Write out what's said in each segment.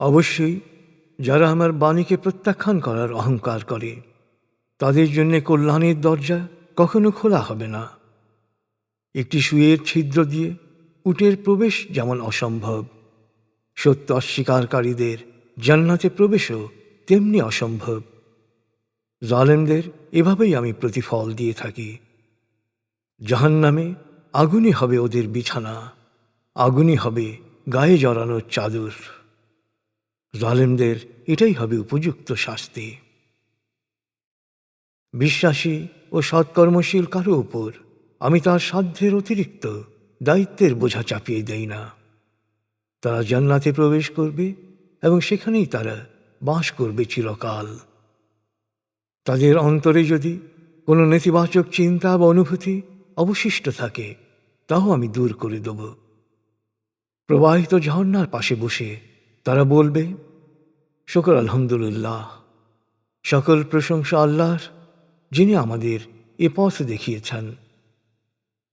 অবশ্যই যারা আমার বাণীকে প্রত্যাখ্যান করার অহংকার করে, তাদের জন্য কল্যাণের দরজা কখনো খোলা হবে না। একটি সুয়ের ছিদ্র দিয়ে উটের প্রবেশ যেমন অসম্ভব, সত্য অস্বীকারীদের জান্নাতে প্রবেশও তেমনি অসম্ভব। জালেমদের এভাবেই আমি প্রতিফল দিয়ে থাকি। জাহান্নামে আগুনই হবে ওদের বিছানা, আগুনই হবে গায়ে জড়ানোর চাদর। জালেমদের এটাই হবে উপযুক্ত শাস্তি। বিশ্বাসী ও সৎকর্মশীল কারও উপর আমি তার সাধ্যের অতিরিক্ত দায়িত্বের বোঝা চাপিয়ে দেই না। তারা জান্নাতে প্রবেশ করবে এবং সেখানেই তারা বাস করবে চিরকাল। তাদের অন্তরে যদি কোনো নেতিবাচক চিন্তা বা অনুভূতি অবশিষ্ট থাকে, তাও আমি দূর করে দেব। প্রবাহিত ঝর্ণার পাশে বসে তারা বলবে, শকর আলহামদুলিল্লাহ। সকল প্রশংসা আল্লাহর, যিনি আমাদের এ পথ দেখিয়েছেন।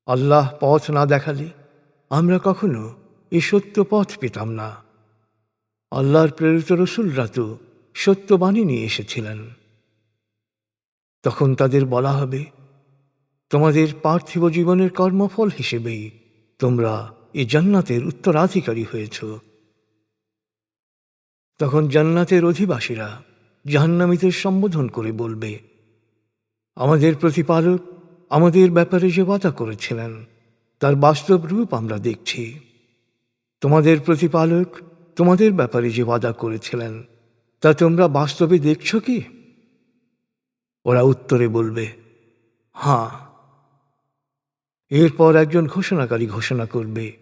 আল্লাহ পথ না দেখালে আমরা কখনো এ সত্য পথ পেতাম না। আল্লাহর প্রেরিত রসুলরা তো সত্যবাণী নিয়ে এসেছিলেন। তখন তাদের বলা হবে, তোমাদের পার্থিব জীবনের কর্মফল হিসেবেই তোমরা এ জান্নাতের উত্তরাধিকারী হয়েছ। তখন জান্নাতের অধিবাসীরা জাহান্নামীদের সম্বোধন করে বলবে, আমাদের প্রতিপালক আমাদের ব্যাপারে যে বাধা করেছিলেন, তার বাস্তব রূপ আমরা দেখছি। তোমাদের প্রতিপালক তোমাদের ব্যাপারে যে বাধা করেছিলেন, তা তোমরা বাস্তবে দেখছ কি? ওরা উত্তরে বলবে হাঁ এরপর একজন ঘোষণাকারী ঘোষণা করবে,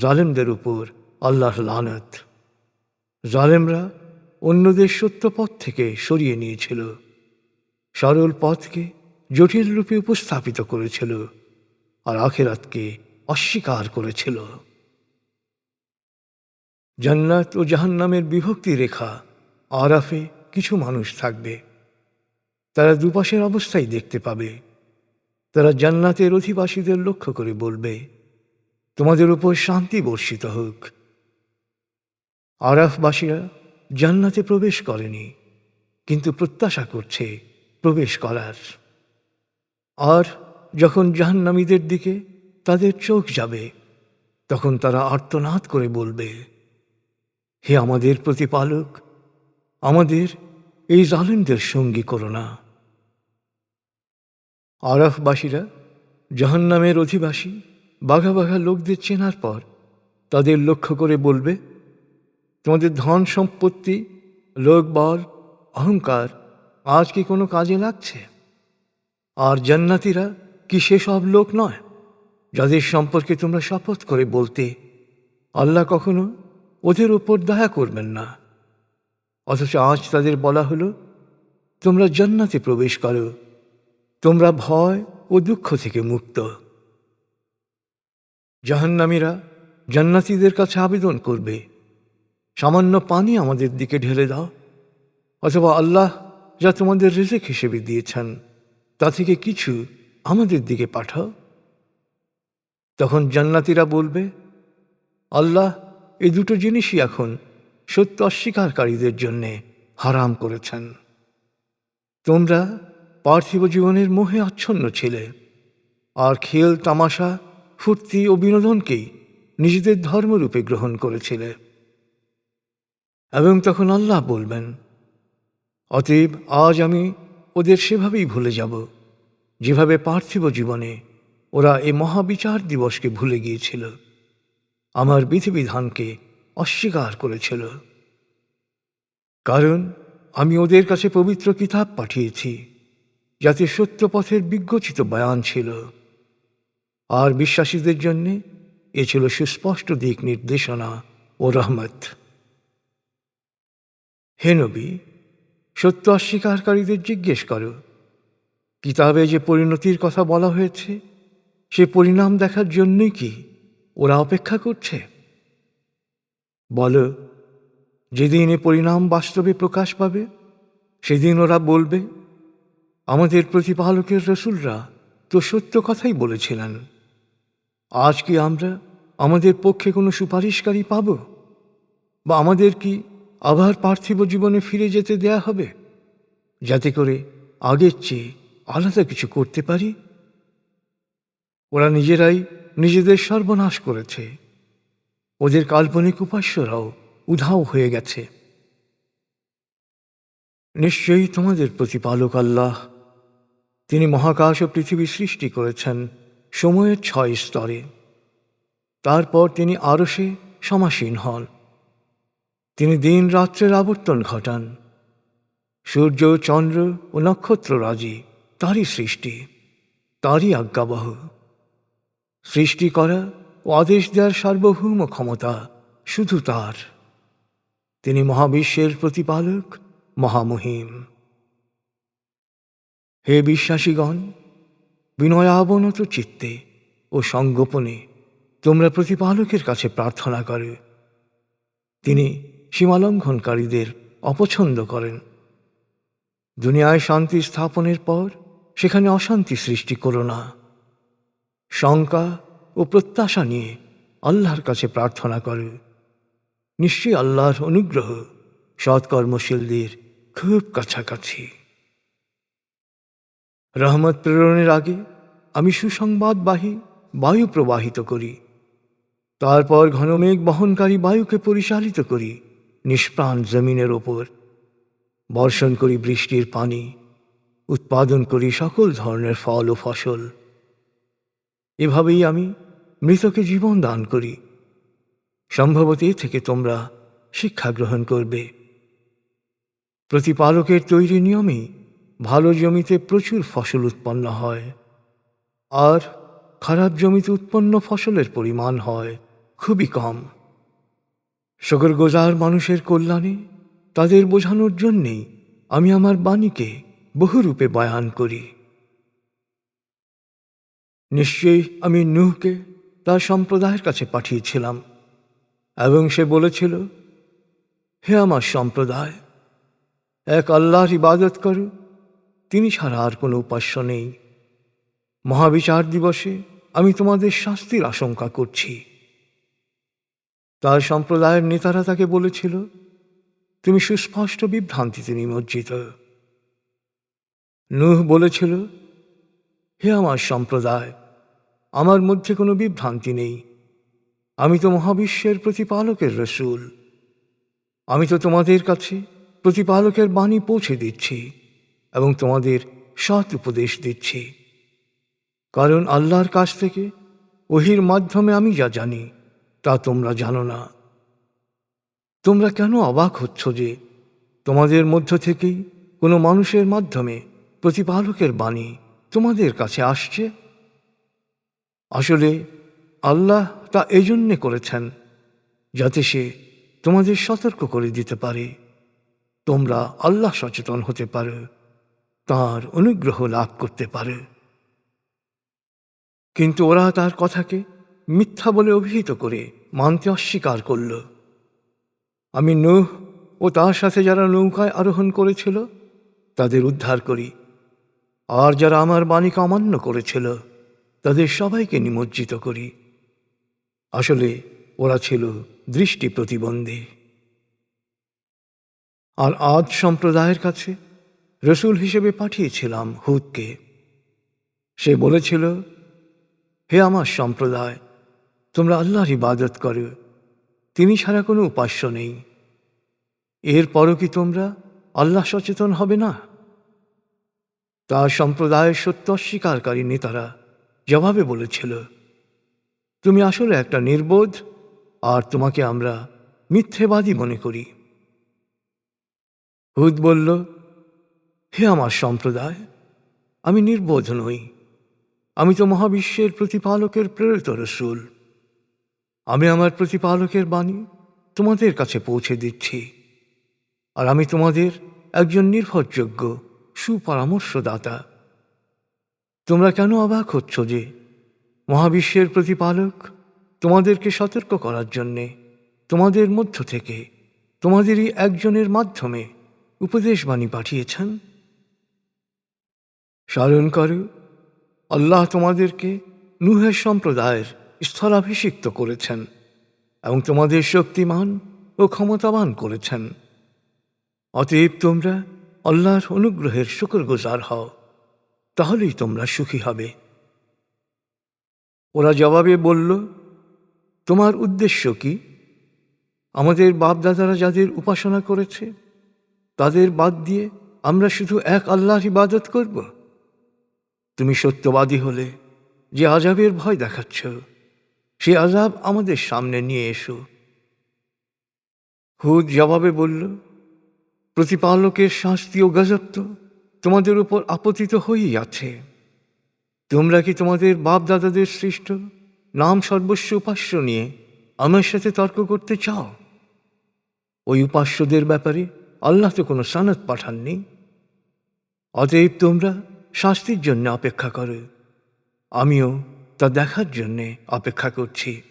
জালেমদের উপর আল্লাহর লানত। জালেমরা অন্যদের সত্য পথ থেকে সরিয়ে নিয়েছিল। সরল পথকে জটিল রূপে উপস্থাপিত করেছিল আর আখেরাতকে অস্বীকার করেছিল। জান্নাত ও জাহান্নামের বিভক্তি রেখা আরাফে কিছু মানুষ থাকবে। তারা দুপাশের অবস্থাই দেখতে পাবে। তারা জান্নাতের অধিবাসীদের লক্ষ্য করে বলবে, তোমাদের উপর শান্তি বর্ষিত হোক। আরাফবাসীরা জান্নাতে প্রবেশ করেনি, কিন্তু প্রত্যাশা করছে প্রবেশ করার। আর যখন জাহান্নামীদের দিকে তাদের চোখ যাবে, তখন তারা আর্তনাদ করে বলবে, হে আমাদের প্রতিপালক, আমাদের এই জালিমদের সঙ্গী করো না। আরফবাসীরা জাহান্নামের অধিবাসী বাঘা বাঘা লোকদের চেনার পর তাদের লক্ষ্য করে বলবে তোমাদের ধন সম্পত্তি লোকবল অহংকার আজ কি কোনো কাজে লাগছে? আর জান্নাতিরা কি সেসব লোক নয়? যাদের সম্পর্কে তোমরা শপথ করে বলতে আল্লাহ কখনো ওদের ওপর দয়া করবেন না। অথচ আজ তাদের বলা হলো, তোমরা জান্নাতে প্রবেশ করো, তোমরা ভয় ও দুঃখ থেকে মুক্ত। জাহান্নামীরা জান্নাতীদের কাছে আবেদন করবে। সামান্য পানি আমাদের দিকে ঢেলে দাও। অথবা আল্লাহ যা তোমাদের রেজেক হিসেবে দিয়েছেন, তা থেকে কিছু আমাদের দিকে পাঠাও। তখন জান্নাতিরা বলবে, আল্লাহ এই দুটো জিনিসই এখন সত্য অস্বীকারীদের জন্যে হারাম করেছেন। তোমরা পার্থিব জীবনের মোহে আচ্ছন্ন ছিলে, আর খেল, তামাশা, ফুর্তি ও বিনোদনকেই নিজেদের ধর্মরূপে গ্রহণ করেছিলে। এবং তখন আল্লাহ বলবেন, অতএব আজ আমি ওদের সেভাবেই ভুলে যাব। যেভাবে পার্থিব জীবনে ওরা এ মহাবিচার দিবসকে ভুলে গিয়েছিল, আমার বিধিবিধানকে অস্বীকার করেছিল। কারণ আমি ওদের কাছে পবিত্র কিতাব পাঠিয়েছি, যাতে সত্য পথের বিজ্ঞচিত বয়ান ছিল। আর বিশ্বাসীদের জন্যে এ ছিল সুস্পষ্ট দিক নির্দেশনা ও রহমত। হে নবী, সত্য অস্বীকারীদের জিজ্ঞেস করো। কিতাবে যে পরিণতির কথা বলা হয়েছে, সে পরিণাম দেখার জন্যই কি ওরা অপেক্ষা করছে? বলো, যেদিন এ পরিণাম বাস্তবে প্রকাশ পাবে, সেদিন ওরা বলবে, আমাদের প্রতিপালকের রসুলরা তো সত্য কথাই বলেছিলেন। আজ কি আমরা আমাদের পক্ষে কোনো সুপারিশকারী পাব? বা আমাদের কি আবার পার্থিব জীবনে ফিরে যেতে দেয়া হবে? যাতে করে আগের চেয়ে আলাদা কিছু করতে পারি? ওরা নিজেরাই নিজেদের সর্বনাশ করেছে। ওদের কাল্পনিক উপাস্যরাও উধাও হয়ে গেছে। নিশ্চয়ই তোমাদের প্রতিপালক আল্লাহ। তিনি মহাকাশ ও পৃথিবী সৃষ্টি করেছেন সময়ের ছয় স্তরে। তারপর তিনি আরও সে সমাসীন হন। তিনি দিন রাত্রের আবর্তন ঘটান। সূর্য, চন্দ্র ও নক্ষত্ররাজি তারই সৃষ্টি, তারই আজ্ঞাবহ। সৃষ্টি করা ও আদেশ দেওয়ার সার্বভৌম ক্ষমতা শুধু তার। তিনি মহাবিশ্বের প্রতিপালক, মহামহিম। হে বিশ্বাসীগণ, বিনয়াবনত চিত্তে ও সংগোপনে তোমরা প্রতিপালকের কাছে প্রার্থনা করে। তিনি সীমালঙ্ঘনকারীদের অপছন্দ করেন। দুনিয়ায় শান্তি স্থাপনের পর সেখানে অশান্তি সৃষ্টি করো না। শঙ্কা ও প্রত্যাশা নিয়ে আল্লাহর কাছে প্রার্থনা করে। নিশ্চয়ই আল্লাহর অনুগ্রহ সৎকর্মশীলদের খুব কাছাকাছি। রহমত প্রেরণের আগে আমি সুসংবাদবাহী বায়ু প্রবাহিত করি। তারপর ঘনমেঘ বহনকারী বায়ুকে পরিচালিত করি। নিষ্প্রাণ জমিনের ওপর বর্ষণ করি বৃষ্টির পানি, উৎপাদন করি সকল ধরনের ফল ও ফসল। এভাবেই আমি মৃতকে জীবন দান করি। সম্ভবত এ থেকে তোমরা শিক্ষা গ্রহণ করবে। প্রতিপালকের তৈরি নিয়মে ভালো জমিতে প্রচুর ফসল উৎপন্ন হয়, আর খারাপ জমিতে উৎপন্ন ফসলের পরিমাণ হয় খুবই কম। শকর গোজার মানুষের কল্যাণে তাদের বোঝানোর জন্যেই আমি আমার বাণীকে বহুরূপে বয়ান করি। নিশ্চয়ই আমি নুহকে তার সম্প্রদায়ের কাছে পাঠিয়েছিলাম এবং সে বলেছিল, হে আমার সম্প্রদায়, এক আল্লাহর ইবাদত করো, তিনি ছাড়া আর কোনো উপাস্য নেই। মহাবিচার দিবসে আমি তোমাদের শাস্তির আশঙ্কা করছি। তার সম্প্রদায়ের নেতারা তাকে বলেছিল, তুমি সুস্পষ্ট বিভ্রান্তিতে নিমজ্জিত। নুহ বলেছিল, হে আমার সম্প্রদায়, আমার মধ্যে কোনো বিভ্রান্তি নেই। আমি তো মহাবিশ্বের প্রতিপালকের রসুল। আমি তো তোমাদের কাছে প্রতিপালকের বাণী পৌঁছে দিচ্ছি এবং তোমাদের সৎ উপদেশ দিচ্ছি। কারণ আল্লাহর কাছ থেকে ওহির মাধ্যমে আমি যা জানি। তা তোমরা জানো না। তোমরা কেন অবাক হচ্ছ যে তোমাদের মধ্য থেকেই কোনো মানুষের মাধ্যমে প্রতিপালকের বাণী তোমাদের কাছে আসছে? আসলে আল্লাহ তা এই জন্যে করেছেন যাতে সে তোমাদের সতর্ক করে দিতে পারে। তোমরা আল্লাহ সচেতন হতে পারো, তার অনুগ্রহ লাভ করতে পারে। কিন্তু ওরা তার কথাকে মিথ্যা বলে অভিহিত করে মানতে অস্বীকার করল। আমি নুহ ও তার সাথে যারা নৌকায় আরোহণ করেছিল, তাদের উদ্ধার করি। আর যারা আমার বাণীকে অমান্য করেছিল, তাদের সবাইকে নিমজ্জিত করি। আসলে ওরা ছিল দৃষ্টি প্রতিবন্ধী। আর আজ সম্প্রদায়ের কাছে রসুল হিসেবে পাঠিয়েছিলাম হুদকে। সে বলেছিল, হে আমার সম্প্রদায় তোমরা আল্লাহর ইবাদত করো। তিনি ছাড়া কোনো উপাস্য নেই। এরপরও কি তোমরা আল্লাহ সচেতন হবে না? তার সম্প্রদায়ের সত্য অস্বীকারী নেতারা জবাবে বলেছিল, তুমি আসলে একটা নির্বোধ, আর তোমাকে আমরা মিথ্যেবাদী মনে করি। হুদ বলল, হে আমার সম্প্রদায়, আমি নির্বোধ নই। আমি তো মহাবিশ্বের প্রতিপালকের প্রেরিত রসুল। আমি আমার প্রতিপালকের বাণী তোমাদের কাছে পৌঁছে দিচ্ছি। আর আমি তোমাদের একজন নির্ভরযোগ্য সুপরামর্শদাতা। তোমরা কেন অবাক হচ্ছ যে মহাবিশ্বের প্রতিপালক তোমাদেরকে সতর্ক করার জন্যে তোমাদের মধ্য থেকে তোমাদেরই একজনের মাধ্যমে উপদেশবাণী পাঠিয়েছেন? স্মরণ করো, আল্লাহ তোমাদেরকে নুহের সম্প্রদায়ের স্থলাভিষিক্ত করেছেন এবং তোমাদের শক্তিমান ও ক্ষমতাবান করেছেন। অতএব তোমরা আল্লাহর অনুগ্রহের শুকরগুজার হও, তাহলেই তোমরা সুখী হবে। ওরা জবাবে বলল, তোমার উদ্দেশ্য কি? আমাদের বাপদাদারা যাদের উপাসনা করেছে, তাদের বাদ দিয়ে আমরা শুধু এক আল্লাহর ইবাদত করব? তুমি সত্যবাদী হলে যে আজাবের ভয় দেখাচ্ছ। সে আজাব আমাদের সামনে নিয়ে এসো। হুদ জবাবে বলল, প্রতিপালকের শাস্তি ও গজব তো তোমাদের উপর আপতিত হয়েই আছে। তোমরা কি তোমাদের বাপ দাদাদের সৃষ্ট নাম সর্বস্ব উপাস্য নিয়ে আমার সাথে তর্ক করতে চাও? ওই উপাস্যদের ব্যাপারে আল্লাহ তো কোনো সানাত পাঠাননি। অতএব তোমরা শাস্তির জন্য অপেক্ষা করো। আমিও তা দেখার জন্যে অপেক্ষা করছি।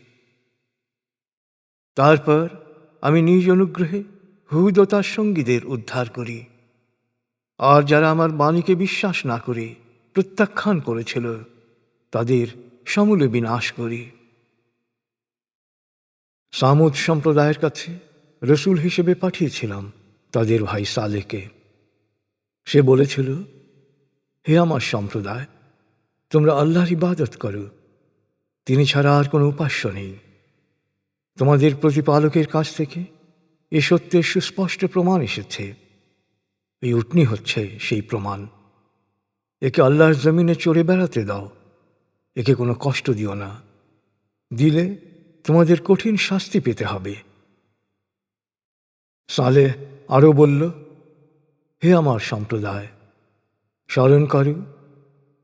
তারপর আমি নিজ অনুগ্রহে হুদ ও তার সঙ্গীদের উদ্ধার করি। আর যারা আমার বাণীকে বিশ্বাস না করে প্রত্যাখ্যান করেছিল, তাদের সমূলে বিনাশ করি। সামুদ সম্প্রদায়ের কাছে রসুল হিসেবে পাঠিয়েছিলাম তাদের ভাই সালেকে সে বলেছিল, হে আমার সম্প্রদায়, তোমরা আল্লাহর ইবাদত করো ছাড়া আর কোনো উপাস্য নেই। তোমাদের প্রতিপালকের কাছ থেকে এ সত্যের সুস্পষ্ট প্রমাণ এসেছে। এই উটনি হচ্ছে সেই প্রমাণ। একে আল্লাহর জমিনে চড়ে বেড়াতে দাও। একে কোনো কষ্ট দিও না। দিলে তোমাদের কঠিন শাস্তি পেতে হবে। সালে আরও বলল, হে আমার সম্প্রদায় স্মরণ করো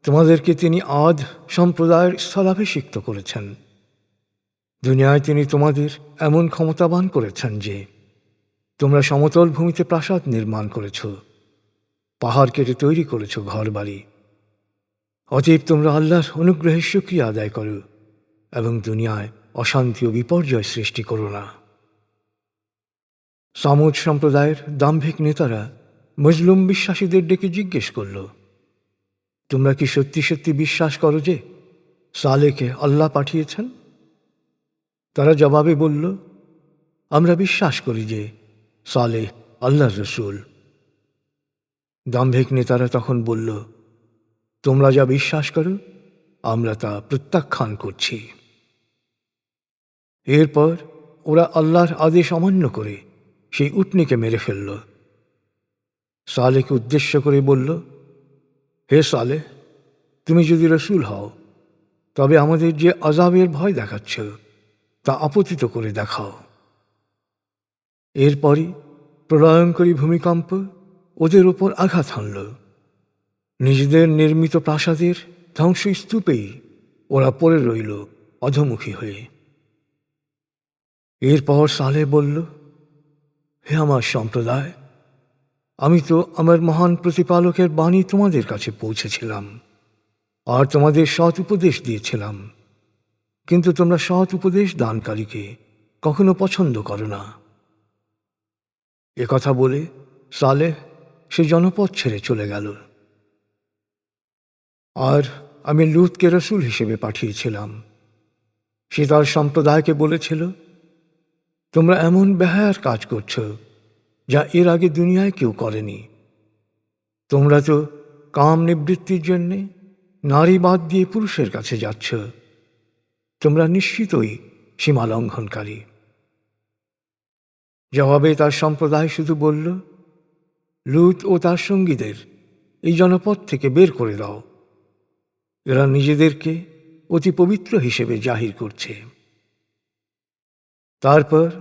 তোমাদেরকে তিনি আদ সম্প্রদায়ের স্থলাভিষিক্ত করেছেন। দুনিয়ায় তিনি তোমাদের এমন ক্ষমতাবান করেছেন যে, তোমরা সমতল ভূমিতে প্রাসাদ নির্মাণ করেছ, পাহাড় কেটে তৈরি করেছ ঘর বাড়ি অতএব তোমরা আল্লাহর অনুগ্রহের সুক্রিয়া আদায় করো এবং দুনিয়ায় অশান্তি ও বিপর্যয় সৃষ্টি করো না। সামুদ সম্প্রদায়ের দাম্ভিক নেতারা মজলুম বিশ্বাসীদের ডেকে জিজ্ঞেস করল তোমরা কি সত্যি সত্যি বিশ্বাস করো যে সালেকে আল্লাহ পাঠিয়েছেন? তারা জবাবে বলল, আমরা বিশ্বাস করি যে সালে আল্লাহর রসুল। দাম্ভিক নেতারা তখন বলল, তোমরা যা বিশ্বাস করো, আমরা তা প্রত্যাখ্যান করছি। এরপর ওরা আল্লাহর আদেশ অমান্য করে সেই উটনিকে মেরে ফেলল। সালেকে উদ্দেশ্য করে বলল হে সালে তুমি যদি রসুল হও, তবে আমাদের যে আজাবের ভয় দেখাচ্ছ, তা আপতিত করে দেখাও। এরপরই প্রলয়ঙ্করী ভূমিকম্প ওদের ওপর আঘাত হানল। নিজেদের নির্মিত প্রাসাদের ধ্বংসস্তূপেই ওরা পড়ে রইল অধমুখী হয়ে। এরপর সালে বলল, হে আমার সম্প্রদায় আমি তো আমার মহান প্রতিপালকের বাণী তোমাদের কাছে পৌঁছেছিলাম, আর তোমাদের সৎ উপদেশ দিয়েছিলাম। কিন্তু তোমরা সৎ উপদেশ দানকারীকে কখনো পছন্দ করো না। কথা বলে সালে সে জনপদ ছেড়ে চলে গেল। আর আমি লুতকে রসুল হিসেবে পাঠিয়েছিলাম। সে তার সম্প্রদায়কে বলেছিল, তোমরা এমন বেহায়ার কাজ করছ যা এর আগে দুনিয়ায় কেউ করেনি। তোমরা তো কাম নিবৃত্তির জন্যে নারী বাদ দিয়ে পুরুষের কাছে যাচ্ছ। তোমরা নিশ্চিতই সীমা লঙ্ঘনকারী। জবাবে তার সম্প্রদায় শুধু বলল, লুত ও তার সঙ্গীদের এই জনপদ থেকে বের করে দাও। এরা নিজেদেরকে অতি পবিত্র হিসেবে জাহির করছে। তারপর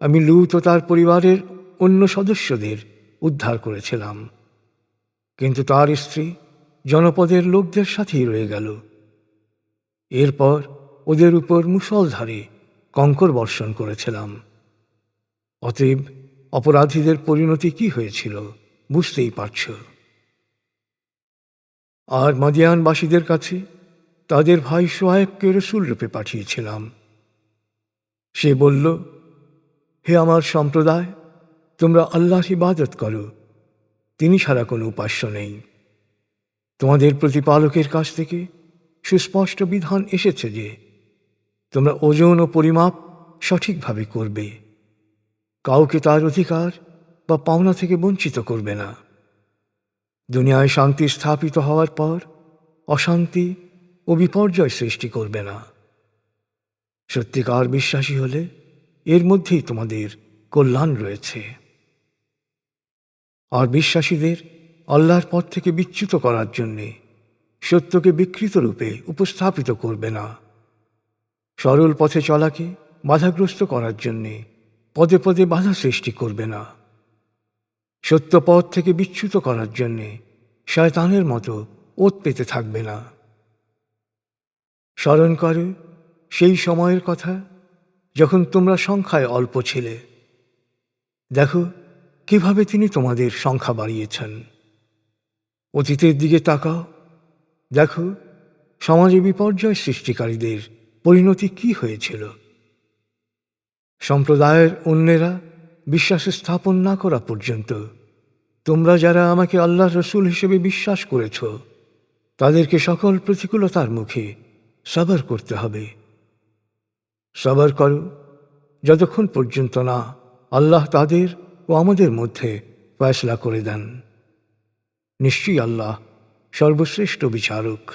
আমি লুত ও তার পরিবারের অন্য সদস্যদের উদ্ধার করেছিলাম। কিন্তু তার স্ত্রী জনপদের লোকদের সাথেই রয়ে গেল। এরপর ওদের উপর মুসলধারে কঙ্কর বর্ষণ করেছিলাম। অতএব অপরাধীদের পরিণতি কি হয়েছিল বুঝতেই পারছ। আর মাদিয়ানবাসীদের কাছে তাদের ভাই সোয়েবকে রসুল রূপে পাঠিয়েছিলাম। সে বলল, হে আমার সম্প্রদায় তোমরা আল্লাহর ইবাদত করো, তিনি ছাড়া কোনো উপাস্য নেই। তোমাদের প্রতিপালকের কাছ থেকে সুস্পষ্ট বিধান এসেছে যে, তোমরা ওজন ও পরিমাপ সঠিকভাবে করবে। কাউকে তার অধিকার বা পাওনা থেকে বঞ্চিত করবে না। দুনিয়ায় শান্তি স্থাপিত হওয়ার পর অশান্তি ও বিপর্যয় সৃষ্টি করবে না। সত্যিকার বিশ্বাসী হলে এর মধ্যেই তোমাদের কল্যাণ রয়েছে। আর বিশ্বাসীদের আল্লাহর পথ থেকে বিচ্যুত করার জন্যে সত্যকে বিকৃত রূপে উপস্থাপিত করবে না। সরল পথে চলাকে বাধাগ্রস্ত করার জন্যে পদে পদে বাধা সৃষ্টি করবে না। সত্য পথ থেকে বিচ্যুত করার জন্যে শয়তানের মতো ওত পেতে থাকবে না। স্মরণ করে, সেই সময়ের কথা যখন তোমরা সংখ্যায় অল্প ছিলে। দেখো কীভাবে তিনি তোমাদের সংখ্যা বাড়িয়েছেন? অতীতের দিকে তাকাও। দেখো, সমাজে বিপর্যয় সৃষ্টিকারীদের পরিণতি কি হয়েছিল? সম্প্রদায়ের অন্যেরা বিশ্বাস স্থাপন না করা পর্যন্ত তোমরা যারা আমাকে আল্লাহ রসুল হিসেবে বিশ্বাস করেছ, তাদেরকে সকল প্রতিকূলতার মুখে সবার করতে হবে। সবার করো, যতক্ষণ পর্যন্ত না আল্লাহ তাদের ও আমাদের মধ্যে ফয়সলা করে দেন। নিশ্চয়ই আল্লাহ সর্বশ্রেষ্ঠ বিচারক।